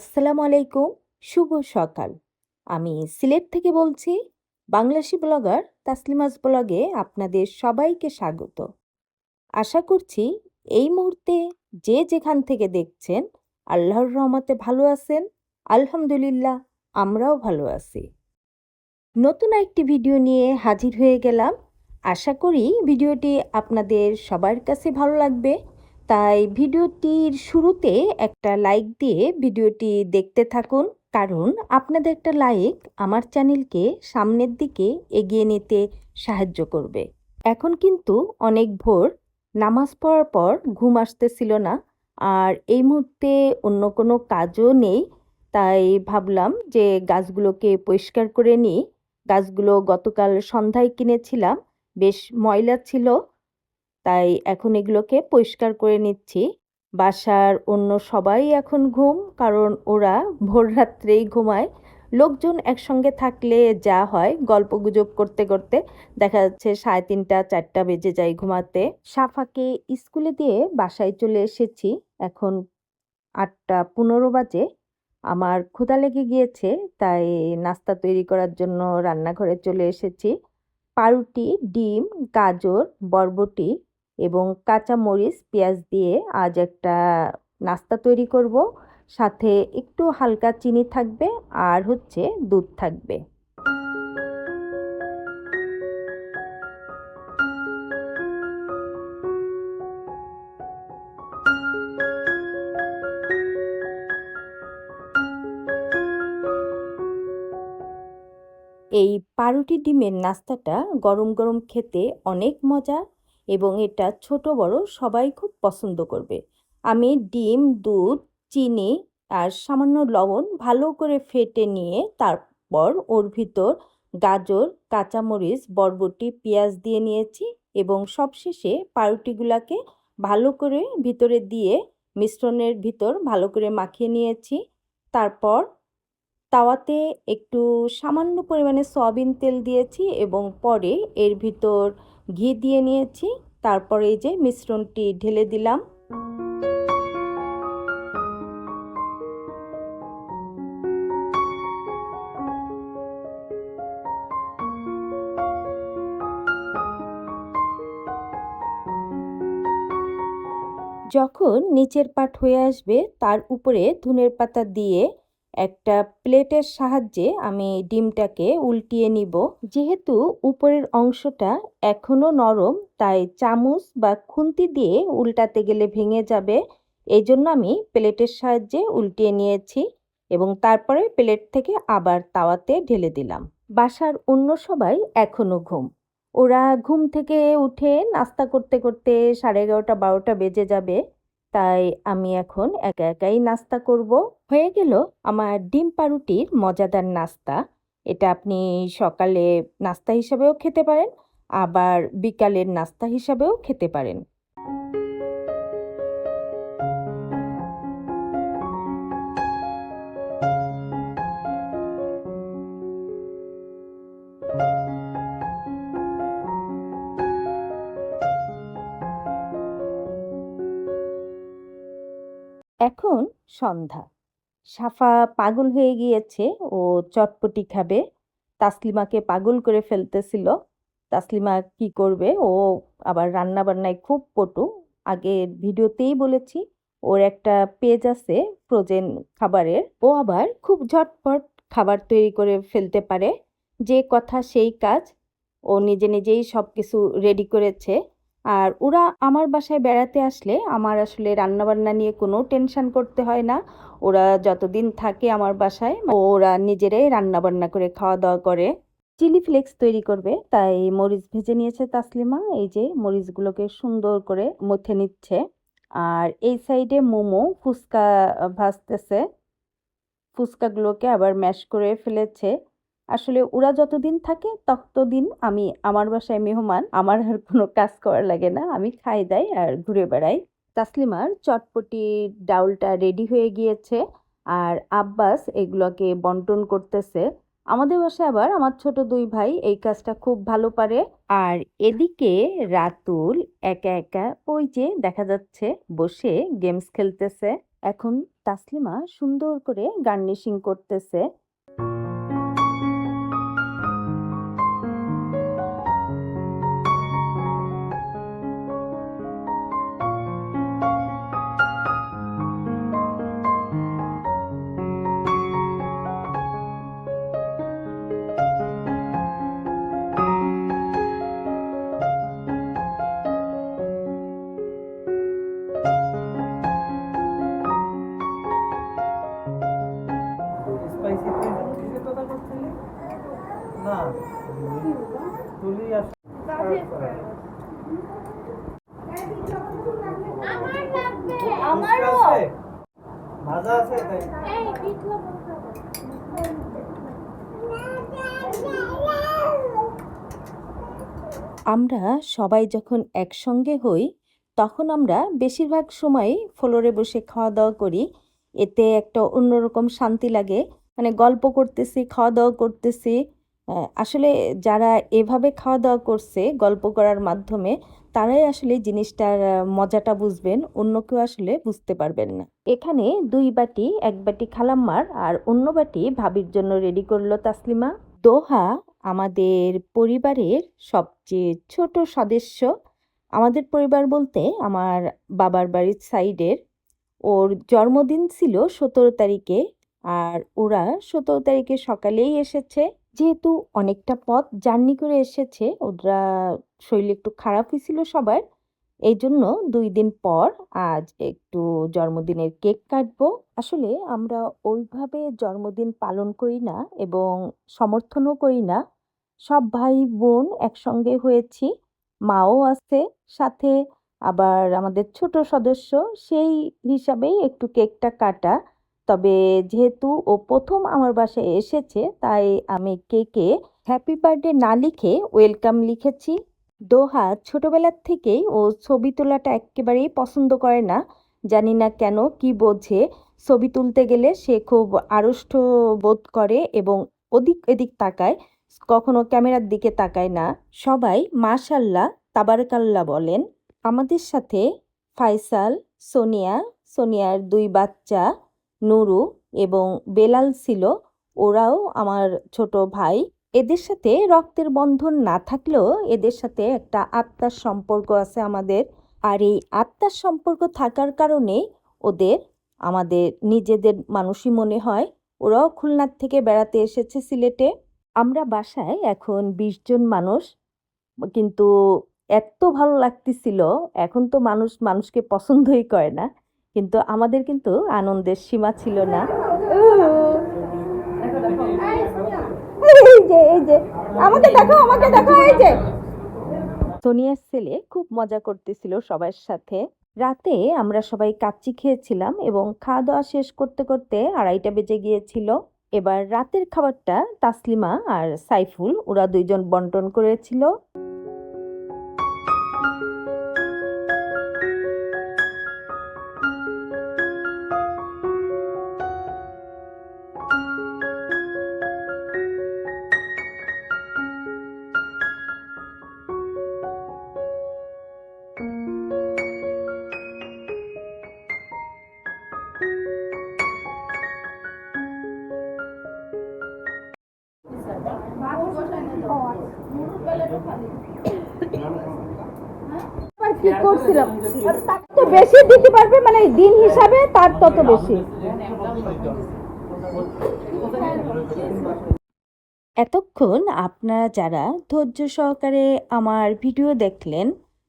আসসালামু আলাইকুম, শুভ সকাল। আমি সিলেট থেকে বলছি, বাংলাদেশি ব্লগার তাসলিমাস ব্লগে আপনাদের সবাইকে স্বাগত। আশা করছি এই মুহূর্তে যে যেখান থেকে দেখছেন, আল্লাহর রহমতে ভালো আছেন। আলহামদুলিল্লাহ, আমরাও ভালো আছি। নতুন একটি ভিডিও নিয়ে হাজির হয়ে গেলাম। আশা করি ভিডিওটি আপনাদের সবার কাছে ভালো লাগবে। তাই ভিডিওটির শুরুতে একটা লাইক দিয়ে ভিডিওটি দেখতে থাকুন। কারণ আপনাদের একটা লাইক আমার চ্যানেলকে সামনের দিকে এগিয়ে নিতে সাহায্য করবে। এখন কিন্তু অনেক ভোর, নামাজ পড়ার পর ঘুম আসতেছিল না। আর এই মুহূর্তে অন্য কোনো কাজও নেই। তাই ভাবলাম যে গাছগুলোকে পরিষ্কার করে নিই। গাছগুলো গতকাল সন্ধ্যায় কিনেছিলাম। বেশ ময়লা ছিল। তাই এখন এগুলোকে পরিষ্কার করে নিচ্ছি। বাসার অন্য সবাই এখন ঘুম, কারণ ওরা ভোর রাত্রেই ঘুমায়। লোকজন একসঙ্গে থাকলে যা হয়, গল্প গুজব করতে করতে দেখা যাচ্ছে সাড়ে তিনটা, চারটা বেজে যায় ঘুমাতে। সাফাকে স্কুলে দিয়ে বাসায় চলে এসেছি। এখন আটটা পনেরো বাজে। আমার ক্ষুধা লেগে গিয়েছে, তাই নাস্তা তৈরি করার জন্য রান্নাঘরে চলে এসেছি। পাউরুটি, ডিম, গাজর, বরবটি এবং কাঁচা মরিচ, পেঁয়াজ দিয়ে আজ একটা নাস্তা তৈরি করব। সাথে একটু হালকা চিনি থাকবে আর হচ্ছে দুধ থাকবে। এই পাউরুটি ডিমের নাস্তাটা গরম গরম খেতে অনেক মজা এবং এটা ছোট বড় সবাই খুব পছন্দ করবে। আমি ডিম, দুধ, চিনি আর সামান্য লবণ ভালো করে ফেটে নিয়ে তারপর ওর ভিতর গাজর, কাঁচামরিচ, বরবটি, পেঁয়াজ দিয়ে নিয়েছি এবং সবশেষে পাউরুটিগুলাকে ভালো করে ভিতরে দিয়ে মিশ্রণের ভিতর ভালো করে মাখিয়ে নিয়েছি। তারপর তাওয়াতে একটু সামান্য পরিমাণে সয়াবিন তেল দিয়েছি এবং পরে এর ভিতর ঘি দিয়ে নিয়েছি, তারপরে এই যে মিশ্রণটি ঢেলে দিলাম। যখন নিচের পাট হয়ে আসবে, তার উপরে ধুনের পাতা দিয়ে একটা প্লেটের সাহায্যে আমি ডিমটাকে উল্টিয়ে নিব। যেহেতু উপরের অংশটা এখনও নরম, তাই চামচ বা খুন্তি দিয়ে উল্টাতে গেলে ভেঙে যাবে। এই জন্য আমি প্লেটের সাহায্যে উল্টিয়ে নিয়েছি এবং তারপরে প্লেট থেকে আবার তাওয়াতে ঢেলে দিলাম। বাসার অন্য সবাই এখনও ঘুম। ওরা ঘুম থেকে উঠে নাস্তা করতে করতে সাড়ে এগারোটা, বারোটা বেজে যাবে। তাই আমি এখন একা একাই নাস্তা করব। হয়ে গেল আমার ডিম পাউরুটির মজাদার নাস্তা। এটা আপনি সকালে নাস্তা হিসাবেও খেতে পারেন, আবার বিকালের নাস্তা হিসাবেও খেতে পারেন। সন্ধ্যা। সাফা পাগল হয়ে গিয়েছে, ও চটপটি খাবে। তাসলিমাকে পাগল করে ফেলতেছিল। তাসলিমা কি করবে? ও আবার রান্না বান্নায় খুব পটু। আগের ভিডিওতেই বলেছি, ওর একটা পেজ আছে ফ্রোজেন খাবারের। ও আবার খুব ঝটপট খাবার তৈরি করে ফেলতে পারে। যে কথা সেই কাজ, ও নিজে নিজেই সব কিছু রেডি করেছে। আর ওরা আমার বাসায় বেড়াতে আসলে আমার আসলে রান্নাবান্না নিয়ে কোনো টেনশন করতে হয় না। ওরা যতদিন থাকে আমার বাসায় ওরা নিজেরাই রান্নাবান্না করে খাওয়া দাওয়া করে। চিলি ফ্লেক্স তৈরি করবে, তাই মরিচ ভেজে নিয়েছে তাসলিমা। এই যে মরিচগুলোকে সুন্দর করে মথে নিচ্ছে। আর এই সাইডে মোমো, ফুচকা ভাজতেছে। ফুচকাগুলোকে আবার ম্যাশ করে ফেলেছে। আসলে ওরা যতদিন থাকে, ততদিন আমি আমার বাসায় মেহমান, আমার আর কোনো কাজ করার লাগে না। আমি খাই, দাই আর ঘুরে বেড়াই। তাসলিমার চটপটি ডাউলটা রেডি হয়ে গিয়েছে আর আব্বাস এগুলোকে বন্টন করতেছে। আমাদের বাসায় আবার আমার ছোট দুই ভাই এই কাজটা খুব ভালো পারে। আর এদিকে রাতুল একা একা ওই যে দেখা যাচ্ছে বসে গেমস খেলতেছে। এখন তাসলিমা সুন্দর করে গার্নিশিং করতেছে। আমরা সবাই যখন একসঙ্গে হই, তখন আমরা বেশিরভাগ সময় ফ্লোরে বসে খাওয়া দাওয়া করি। এতে একটা অন্যরকম শান্তি লাগে। মানে গল্প করতেছি খাওয়া দাওয়া করতেছি। আসলে যারা এভাবে খাওয়া দাওয়া করছে গল্প করার মাধ্যমে, তারাই আসলে জিনিসটার মজাটা বুঝবেন, অন্য কেউ আসলে বুঝতে পারবেন না। এখানে দুই বাটি, এক বাটি খালাম্মার আর অন্য বাটি ভাবির জন্য রেডি করল তাসলিমা। দোহা আমাদের পরিবারের সবচেয়ে ছোট সদস্য। আমাদের পরিবার বলতে আমার বাবার বাড়ির সাইডের। ওর জন্মদিন ছিল সতেরো তারিখে আর ওরা সতেরো তারিখে সকালেই এসেছে। যেহেতু অনেকটা পথ জার্নি করে এসেছে, ওরা শরীর একটু খারাপই ছিল সবার এই জন্য দুই দিন পর আজ একটু জন্মদিনের কেক কাটবো। আসলে আমরা ওইভাবে জন্মদিন পালন করি না এবং সমর্থনও করি না। সব ভাই বোন একসঙ্গে হয়েছি, মাও আছে, সাথে আবার আমাদের ছোট সদস্য, সেই হিসাবেই একটু কেকটা কাটা। তবে যেহেতু ও প্রথম আমার বাসায় এসেছে, তাই আমি কেকে হ্যাপি বার্থডে না লিখে ওয়েলকাম লিখেছি। দোহা ছোটবেলার থেকেই ও ছবি তোলাটা একেবারেই পছন্দ করে না। জানি না কেন কি বোঝে, ছবি তুলতে গেলে সে খুব আড়ষ্ট বোধ করে এবং ওদিক এদিক তাকায়, কখনো ক্যামেরার দিকে তাকায় না। সবাই মাশাল্লাহ তাবারকাল্লাহ বলেন। আমাদের সাথে ফাইসাল, সোনিয়া, সোনিয়ার দুই বাচ্চা। নুরু এবং বেলাল ছিল। ওরাও আমার ছোট ভাই। এদের সাথে রক্তের বন্ধন না থাকলেও এদের সাথে একটা আত্মার সম্পর্ক আছে আমাদের। আর এই আত্মার সম্পর্ক থাকার কারণে ওদের, আমাদের নিজেদের মানুষই মনে হয়। ওরাও খুলনার থেকে বেড়াতে এসেছে সিলেটে। আমরা বাসায় এখন বিশ জন মানুষ। কিন্তু এত ভালো লাগতেছিল। এখন তো মানুষ মানুষকে পছন্দই করে না। কিন্তু আমাদের কিন্তু আনন্দের সীমা ছিল না। এই যে এই যে আমাকে দেখো আমাকে দেখো এই যে। সোনিয়ার ছেলে খুব মজা করতেছিল সবার সাথে। রাতে আমরা সবাই কাচ্চি খেয়েছিলাম এবং খাওয়া দাওয়া শেষ করতে করতে আড়াইটা বেজে গিয়েছিল। এবার রাতের খাবারটা তাসলিমা আর সাইফুল ওরা দুইজন বন্টন করেছিল। মানে হিসাবে বেশি। এতক্ষণ আপনারা যারা ধৈর্য সহকারে আমার ভিডিও দেখলেন,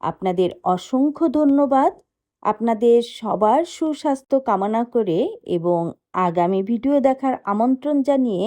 আপনাদের অসংখ্য ধন্যবাদ। আপনাদের সবার সুস্বাস্থ্য কামনা করে এবং আগামী ভিডিও দেখার আমন্ত্রণ জানিয়ে